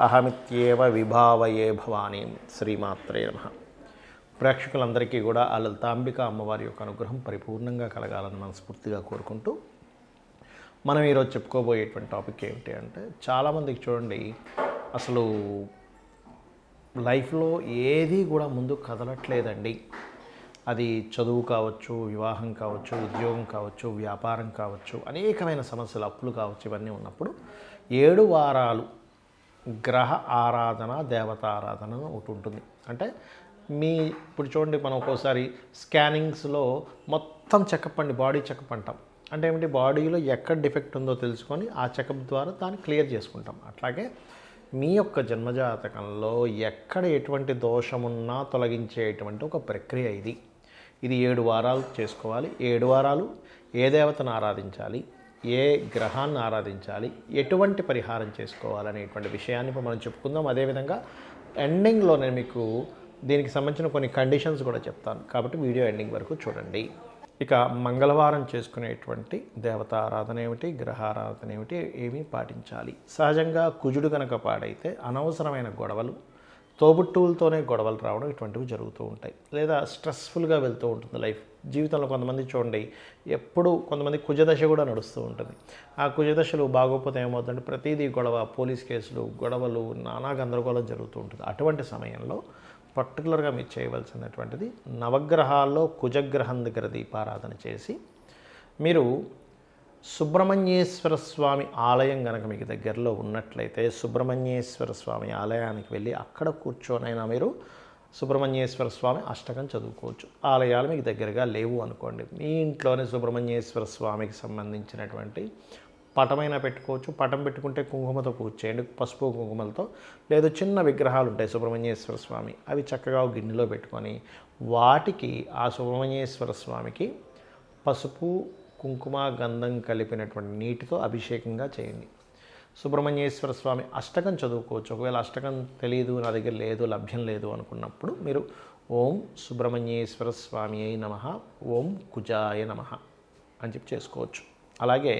అహమిత్యేవ విభావయే భవానీం శ్రీమాత్రే నమ. ప్రేక్షకులందరికీ కూడా ఆ లలితాంబిక అమ్మవారి యొక్క అనుగ్రహం పరిపూర్ణంగా కలగాలని మనస్ఫూర్తిగా కోరుకుంటూ మనం ఈరోజు చెప్పుకోబోయేటువంటి టాపిక్ ఏమిటి అంటే చాలామందికి చూడండి అసలు లైఫ్లో ఏది కూడా ముందు కదలట్లేదండి. అది చదువు కావచ్చు వివాహం కావచ్చు ఉద్యోగం కావచ్చు వ్యాపారం కావచ్చు అనేకమైన సమస్యలు అప్పులు కావచ్చు ఇవన్నీ ఉన్నప్పుడు ఏడు వారాలు గ్రహ ఆరాధన దేవత ఆరాధన అని ఒకటి ఉంటుంది. అంటే మీ ఇప్పుడు చూడండి మనం ఒక్కోసారి స్కానింగ్స్లో మొత్తం చెకప్ అండి బాడీ చెకప్ అంటాం. అంటే ఏమిటి? బాడీలో ఎక్కడ డిఫెక్ట్ ఉందో తెలుసుకొని ఆ చెకప్ ద్వారా దాన్ని క్లియర్ చేసుకుంటాం. అట్లాగే మీ యొక్క జన్మజాతకంలో ఎక్కడ ఎటువంటి దోషమున్నా తొలగించేటువంటి ఒక ప్రక్రియ ఇది. ఇది ఏడు వారాలు చేసుకోవాలి. ఏడు వారాలు ఏ దేవతను ఆరాధించాలి? ఏ గ్రహాన్ని ఆరాధించాలి ఎటువంటి పరిహారం చేసుకోవాలనేటువంటి విషయాన్ని మనం చెప్పుకుందాం. అదేవిధంగా ఎండింగ్లో నేను మీకు దీనికి సంబంధించిన కొన్ని కండిషన్స్ కూడా చెప్తాను. కాబట్టి వీడియో ఎండింగ్ వరకు చూడండి. ఇక మంగళవారం చేసుకునేటువంటి దేవత ఆరాధన ఏమిటి గ్రహ ఆరాధన ఏమిటి ఏమి పాటించాలి. సహజంగా కుజుడు కనుక పాడైతే అనవసరమైన గొడవలు తోబుట్టువులతోనే గొడవలు రావడం ఇటువంటివి జరుగుతూ ఉంటాయి. లేదా స్ట్రెస్ఫుల్గా వెళ్తూ ఉంటుంది లైఫ్. జీవితంలో కొంతమంది చూడండి ఎప్పుడు కొంతమంది కుజదశ కూడా నడుస్తూ ఉంటుంది. ఆ కుజదశలు బాగోపోతే ఏమవుతుందంటే ప్రతిదీ గొడవ పోలీస్ కేసులు గొడవలు నానా గందరగోళం జరుగుతూ ఉంటుంది. అటువంటి సమయంలో పర్టికులర్గా మీరు చేయవలసినటువంటిది నవగ్రహాల్లో కుజగ్రహం దగ్గర దీపారాధన చేసి మీరు సుబ్రహ్మణ్యేశ్వర స్వామి ఆలయం కనుక మీకు దగ్గరలో ఉన్నట్లయితే సుబ్రహ్మణ్యేశ్వర స్వామి ఆలయానికి వెళ్ళి అక్కడ కూర్చొనైనా మీరు సుబ్రహ్మణ్యేశ్వర స్వామి అష్టకం చదువుకోవచ్చు. ఆలయాలు మీకు దగ్గరగా లేవు అనుకోండి. మీ ఇంట్లోనే సుబ్రహ్మణ్యేశ్వర స్వామికి సంబంధించినటువంటి పటమైనా పెట్టుకోవచ్చు. పటం పెట్టుకుంటే కుంకుమతో పూజ చేయండి పసుపు కుంకుమలతో. లేదా చిన్న విగ్రహాలు ఉంటాయి సుబ్రహ్మణ్యేశ్వర స్వామి. అవి చక్కగా గిన్నెలో పెట్టుకొని వాటికి ఆ సుబ్రహ్మణ్యేశ్వర స్వామికి పసుపు కుంకుమ గంధం కలిపినటువంటి నీటితో అభిషేకంగా చేయండి. సుబ్రహ్మణ్యేశ్వర స్వామి అష్టకం చదువుకోవచ్చు. ఒకవేళ అష్టకం తెలియదు నా దగ్గర లేదు లభ్యం లేదు అనుకున్నప్పుడు మీరు ఓం సుబ్రహ్మణ్యేశ్వర స్వామి అయి నమ ఓం కుజాయ నమ అని చెప్పి చేసుకోవచ్చు. అలాగే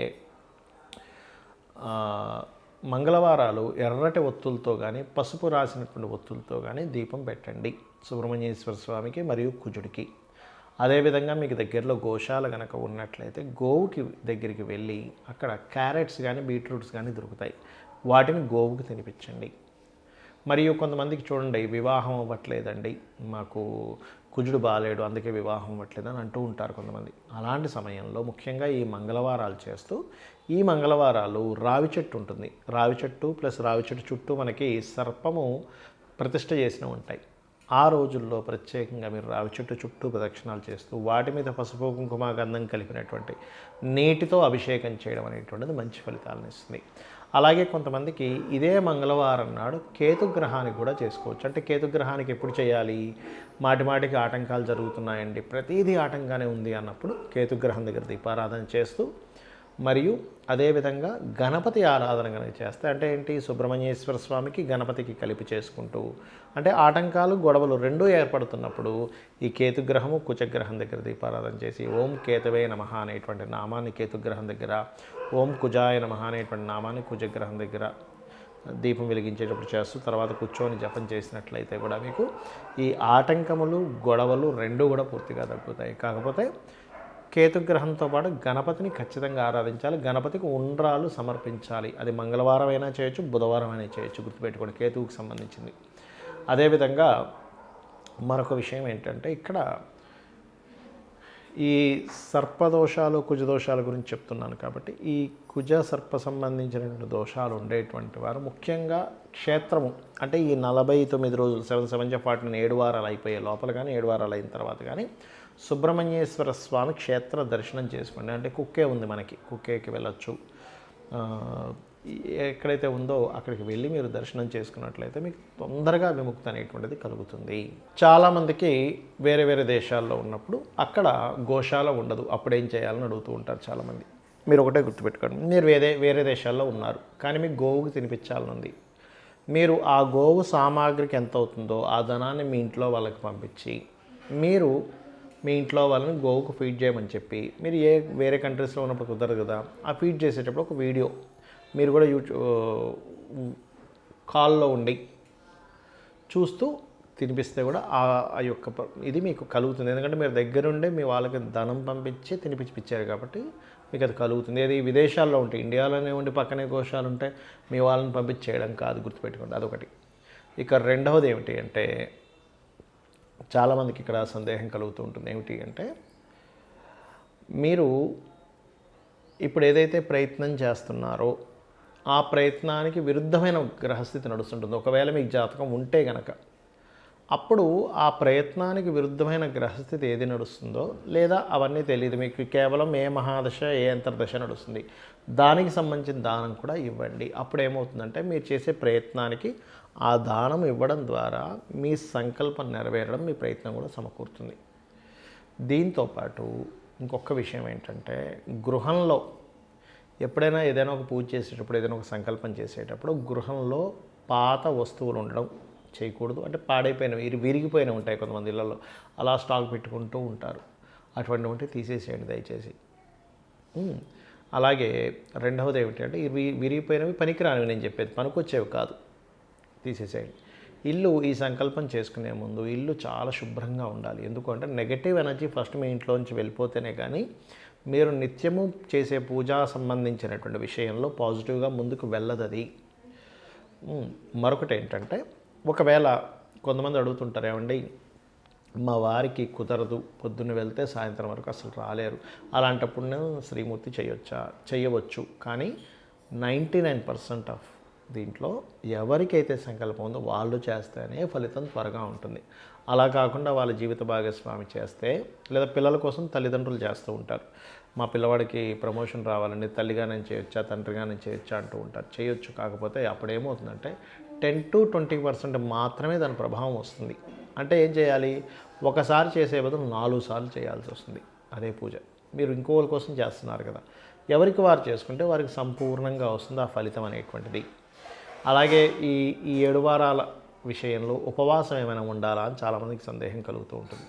మంగళవారాలు ఎర్రటి ఒత్తులతో కానీ పసుపు రాసినటువంటి ఒత్తులతో కానీ దీపం పెట్టండి. సుబ్రహ్మణ్యేశ్వర స్వామికి మరియు కుజుడికి. అదేవిధంగా మీకు దగ్గరలో గోశాల కనుక ఉన్నట్లయితే గోవుకి దగ్గరికి వెళ్ళి అక్కడ క్యారెట్స్ కానీ బీట్రూట్స్ కానీ దొరుకుతాయి. వాటిని గోవుకి తినిపించండి. మరియు కొంతమందికి చూడండి వివాహం అవ్వట్లేదండి. మాకు కుజుడు బాగాలేడు అందుకే వివాహం అవ్వట్లేదు అని అంటూ ఉంటారు కొంతమంది. అలాంటి సమయంలో ముఖ్యంగా ఈ మంగళవారాలు చేస్తూ ఈ మంగళవారాలు రావి చెట్టు ఉంటుంది. రావి చెట్టు ప్లస్ రావి చెట్టు చుట్టూ మనకి సర్పము ప్రతిష్ట చేసినవి ఉంటాయి. ఆ రోజుల్లో ప్రత్యేకంగా మీరు రావి చెట్టు చుట్టూ ప్రదక్షిణాలు చేస్తూ వాటి మీద పసుపు కుంకుమ గంధం కలిపినటువంటి నీటితో అభిషేకం చేయడం అనేటువంటిది మంచి ఫలితాలను ఇస్తుంది. అలాగే కొంతమందికి ఇదే మంగళవారం నాడు కేతుగ్రహానికి కూడా చేసుకోవచ్చు. అంటే కేతుగ్రహానికి ఎప్పుడు చేయాలి? మాటి మాటికి ఆటంకాలు జరుగుతున్నాయండి. ప్రతిదీ ఆటంకానే ఉంది అన్నప్పుడు కేతుగ్రహం దగ్గర దీపారాధన చేస్తూ మరియు అదేవిధంగా గణపతి ఆరాధన కనుక చేస్తే అంటే ఏంటి? సుబ్రహ్మణ్యేశ్వర స్వామికి గణపతికి కలిపి చేసుకుంటూ అంటే ఆటంకాలు గొడవలు రెండూ ఏర్పడుతున్నప్పుడు ఈ కేతుగ్రహము కుచగ్రహం దగ్గర దీపారాధన చేసి ఓం కేతవే నమ అనేటువంటి నామాన్ని కేతుగ్రహం దగ్గర ఓం కుజాయ నమ అనేటువంటి నామాన్ని కుజగ్రహం దగ్గర దీపం వెలిగించేటప్పుడు చేస్తూ తర్వాత కూర్చొని జపం చేసినట్లయితే కూడా మీకు ఈ ఆటంకములు గొడవలు రెండూ కూడా పూర్తిగా తగ్గుతాయి. కాకపోతే కేతుగ్రహంతో పాటు గణపతిని ఖచ్చితంగా ఆరాధించాలి. గణపతికి ఉండ్రాలు సమర్పించాలి. అది మంగళవారం అయినా చేయొచ్చు బుధవారం అయినా చేయొచ్చు గుర్తుపెట్టుకోండి కేతువుకి సంబంధించింది. అదేవిధంగా మరొక విషయం ఏంటంటే ఇక్కడ ఈ సర్పదోషాలు కుజదోషాల గురించి చెప్తున్నాను కాబట్టి ఈ కుజ సర్ప సంబంధించినటువంటి దోషాలు ఉండేటువంటి వారు ముఖ్యంగా క్షేత్రము అంటే ఈ నలభై తొమ్మిది రోజులు సెవెన్ సెవెన్ జా ఏడు వారాలు అయిపోయే లోపల కానీ ఏడు వారాలు అయిన తర్వాత కానీ సుబ్రహ్మణ్యేశ్వర స్వామి క్షేత్ర దర్శనం చేసుకోండి. అంటే కుక్కే ఉంది మనకి కుక్కేకి వెళ్ళొచ్చు. ఎక్కడైతే ఉందో అక్కడికి వెళ్ళి మీరు దర్శనం చేసుకున్నట్లయితే మీకు తొందరగా విముక్తి అనేటువంటిది కలుగుతుంది. చాలామందికి వేరే వేరే దేశాల్లో ఉన్నప్పుడు అక్కడ గోశాల ఉండదు. అప్పుడు ఏం చేయాలని అడుగుతూ ఉంటారు చాలామంది మీరు ఒకటే గుర్తుపెట్టుకోండి. మీరు వేరే వేరే దేశాల్లో ఉన్నారు కానీ మీకు గోవుకి తినిపించాలని ఉంది. మీరు ఆ గోవు సామాగ్రికి ఎంత అవుతుందో ఆ ధనాన్ని మీ ఇంట్లో వాళ్ళకి పంపించి మీరు మీ ఇంట్లో వాళ్ళని గోవుకు ఫీడ్ చేయమని చెప్పి మీరు ఏ వేరే కంట్రీస్లో ఉన్నప్పుడు కుదరదు కదా ఆ ఫీడ్ చేసేటప్పుడు ఒక వీడియో మీరు కూడా యూట్యూబ్ కాల్లో ఉండి చూస్తూ తినిపిస్తే కూడా ఆ ఆ యొక్క ఇది మీకు కలుగుతుంది. ఎందుకంటే మీరు దగ్గరుండే మీ వాళ్ళకి ధనం పంపించి తినిపించిపించారు కాబట్టి మీకు అది కలుగుతుంది. అది విదేశాల్లో ఉంటాయి ఇండియాలోనే ఉండి పక్కనే కోశాలు ఉంటే మీ వాళ్ళని పంపించేయడం కాదు గుర్తుపెట్టుకోండి. అదొకటి. ఇక రెండవది ఏమిటి అంటే చాలామందికి ఇక్కడ సందేహం కలుగుతూ ఉంటుంది. ఏమిటి అంటే మీరు ఇప్పుడు ఏదైతే ప్రయత్నం చేస్తున్నారో ఆ ప్రయత్నానికి విరుద్ధమైన గ్రహస్థితి నడుస్తుంటుంది. ఒకవేళ మీకు జాతకం ఉంటే గనక అప్పుడు ఆ ప్రయత్నానికి విరుద్ధమైన గ్రహస్థితి ఏది నడుస్తుందో లేదా అవన్నీ తెలియదు. మీకు కేవలం ఏ మహాదశ ఏ అంతర్దశ నడుస్తుంది. దానికి సంబంధించిన దానం కూడా ఇవ్వండి. అప్పుడు ఏమవుతుందంటే మీరు చేసే ప్రయత్నానికి ఆ దానం ఇవ్వడం ద్వారా మీ సంకల్పం నెరవేరడం మీ ప్రయత్నం కూడా సమకూరుతుంది. దీంతో పాటు ఇంకొక విషయం ఏంటంటే గృహంలో ఎప్పుడైనా ఏదైనా ఒక పూజ చేసేటప్పుడు ఏదైనా ఒక సంకల్పం చేసేటప్పుడు గృహంలో పాత వస్తువులు ఉండడం చేయకూడదు. అంటే పాడైపోయినవి విరిగిపోయిన విరిగిపోయినవి ఉంటాయి కొంతమంది ఇళ్ళలో అలా స్టాక్ పెట్టుకుంటూ ఉంటారు. అటువంటి ఉంటే తీసేసేయండి దయచేసి. అలాగే రెండవది ఏమిటంటే ఇవి విరిగిపోయినవి పనికిరానివి నేను చెప్పేది. పనికొచ్చేవి కాదు. తీసేసేయండి. ఇల్లు ఈ సంకల్పం చేసుకునే ముందు ఇల్లు చాలా శుభ్రంగా ఉండాలి. ఎందుకంటే నెగటివ్ ఎనర్జీ ఫస్ట్ మీ ఇంట్లోంచి వెళ్ళిపోతేనే కానీ మీరు నిత్యము చేసే పూజా సంబంధించినటువంటి విషయంలో పాజిటివ్గా ముందుకు వెళ్ళదది. మరొకటి ఏంటంటే ఒకవేళ కొంతమంది అడుగుతుంటారు ఏమండి మా వారికి కుదరదు పొద్దున్న వెళ్తే సాయంత్రం వరకు అసలు రాలేరు. అలాంటప్పుడు నేను శ్రీమూర్తి చేయొచ్చా? చేయవచ్చు. కానీ నైంటీ నైన్ పర్సెంట్ ఆఫ్ దీంట్లో ఎవరికైతే సంకల్పం ఉందో వాళ్ళు చేస్తేనే ఫలితం త్వరగా ఉంటుంది. అలా కాకుండా వాళ్ళ జీవిత భాగస్వామి చేస్తే లేదా పిల్లల కోసం తల్లిదండ్రులు చేస్తూ ఉంటారు. మా పిల్లవాడికి ప్రమోషన్ రావాలండి తల్లిగా నేను చేయొచ్చా తండ్రిగా నేను చేయొచ్చా అంటూ ఉంటారు. చేయొచ్చు కాకపోతే అప్పుడు ఏమవుతుందంటే టెన్ టు ట్వంటీ పర్సెంట్ మాత్రమే దాని ప్రభావం వస్తుంది. అంటే ఏం చేయాలి? ఒకసారి చేసే బదులు నాలుగు సార్లు చేయాల్సి వస్తుంది అదే పూజ. మీరు ఇంకోళ్ళ కోసం చేస్తున్నారు కదా. ఎవరికి వారు చేసుకుంటే వారికి సంపూర్ణంగా వస్తుంది ఆ ఫలితం అనేటువంటిది. అలాగే ఈ ఈ ఏడు వారాల విషయంలో ఉపవాసం ఏమైనా ఉండాలా అని చాలామందికి సందేహం కలుగుతూ ఉంటుంది.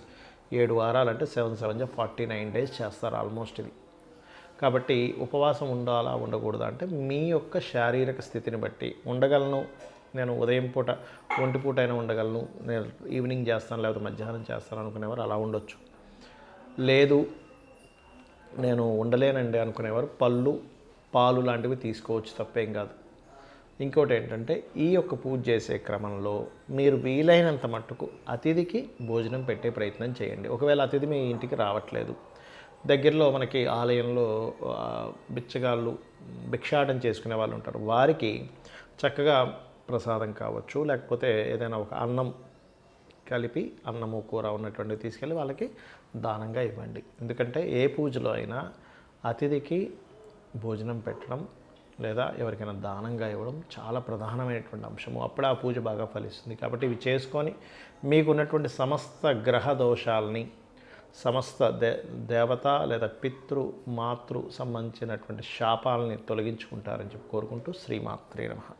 ఏడు వారాలు అంటే సెవెన్ సెవెన్ జా ఫార్టీ నైన్ డేస్ చేస్తారు ఆల్మోస్ట్ ఇది. కాబట్టి ఉపవాసం ఉండాలా ఉండకూడదా అంటే మీ యొక్క శారీరక స్థితిని బట్టి ఉండగలను. నేను ఉదయం పూట ఒంటి పూట అయినా ఉండగలను. నేను ఈవినింగ్ చేస్తాను లేకపోతే మధ్యాహ్నం చేస్తాను అనుకునేవారు అలా ఉండొచ్చు. లేదు నేను ఉండలేనండి అనుకునేవారు పళ్ళు పాలు లాంటివి తీసుకోవచ్చు తప్పేం కాదు. ఇంకోటి ఏంటంటే ఈ యొక్క పూజ చేసే క్రమంలో మీరు వీలైనంత మట్టుకు అతిథికి భోజనం పెట్టే ప్రయత్నం చేయండి. ఒకవేళ అతిథి మీ ఇంటికి రావట్లేదు. దగ్గరలో మనకి ఆలయంలో బిచ్చగాళ్ళు భిక్షాటం చేసుకునే వాళ్ళు ఉంటారు. వారికి చక్కగా ప్రసాదం కావచ్చు లేకపోతే ఏదైనా ఒక అన్నం కలిపి అన్నము కూర ఉన్నటువంటివి తీసుకెళ్ళి వాళ్ళకి దానంగా ఇవ్వండి. ఎందుకంటే ఏ పూజలో అయినా అతిథికి భోజనం పెట్టడం లేదా ఎవరికైనా దానంగా ఇవ్వడం చాలా ప్రధానమైనటువంటి అంశము. అప్పుడు ఆ పూజ బాగా ఫలిస్తుంది. కాబట్టి ఇవి చేసుకొని మీకున్నటువంటి సమస్త గ్రహ దోషాలని సమస్త దే దేవత లేదా పితృ మాతృ సంబంధించినటువంటి శాపాలని తొలగించుకుంటారని చెప్పి కోరుకుంటూ శ్రీమాత్రే నమ.